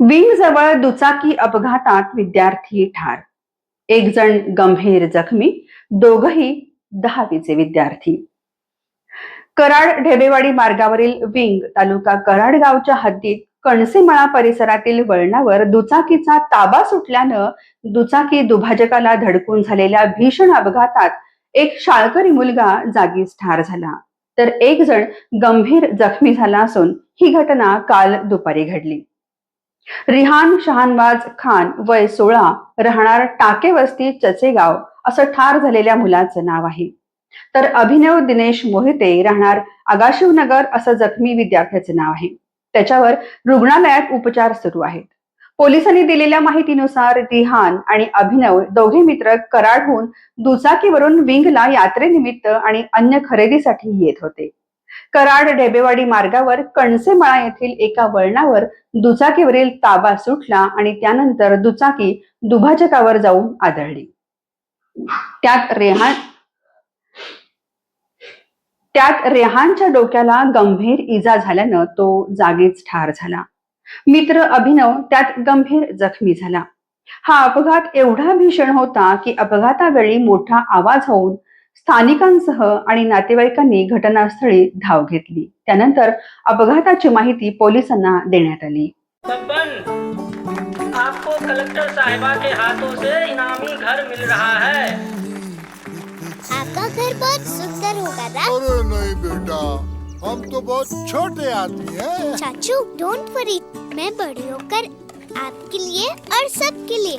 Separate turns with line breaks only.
Wing जवळ दुचाकी अपघातात विद्यार्थी ठार. एक जण गंभीर जखमी दोघही दहावीचे विद्यार्थी. कराड ढेबेवाडी मार्गावरील विंग तालुका कराड गावच्या हद्दीत कणसेमळा परिसरातील वळणावर दुचाकीचा ताबा सुटल्यानं दुचाकी दुभाजकाला धडकून झालेल्या भीषण अपघातात एक शाळकरी मुलगा जागीच ठार झाला. तर एक जण गंभीर जखमी झाला असून ही घटना काल दुपारी घडली. रिहान शहानवाज खान वय सोळा राहणार टाके वस्ती चचेगाव असं ठार झालेल्या मुलाचं नाव आहे. तर अभिनव दिनेश मोहिते राहणार आगाशिवनगर असं जखमी विद्यार्थ्याचे नाव आहे. त्याच्यावर रुग्णालयात उपचार सुरू आहेत. पोलिसांनी दिलेल्या माहितीनुसार रिहान आणि अभिनव दोघे मित्र कराडहून दुचाकीवरून विंगला यात्रेनिमित्त आणि अन्य खरेदीसाठी येत होते. कराड डेबेवाडी मार्गावर कणसेमळा येथील एका वळणावर दुचाकीवरील ताबा सुटला आणि त्यानंतर दुचाकी दुभाजकावर जाऊन आदळली. त्यात रेहान त्यात रेहानच्या डोक्याला गंभीर इजा झाल्यानं तो जागीच ठार झाला. मित्र अभिनव त्यात गंभीर जखमी झाला. हा अपघात एवढा भीषण होता की अपघातावेळी मोठा आवाज होऊन स्थानिकांसह आणि नातेवाईकांनी घटनास्थळी धाव घेतली. त्यानंतर अपघाताची माहिती पोलिसांना देण्यात आली.
आपको कलेक्टर साहिबा के हाथों से इनामी घर मिल रहा है।
आपका घर बहुत सुंदर होगा ना?
अरे नहीं बेटा हम तो बहुत छोटे आदमी हैं।
चाचू डोंट वरी मैं बड़ी होकर आपके लिए और सबके लिए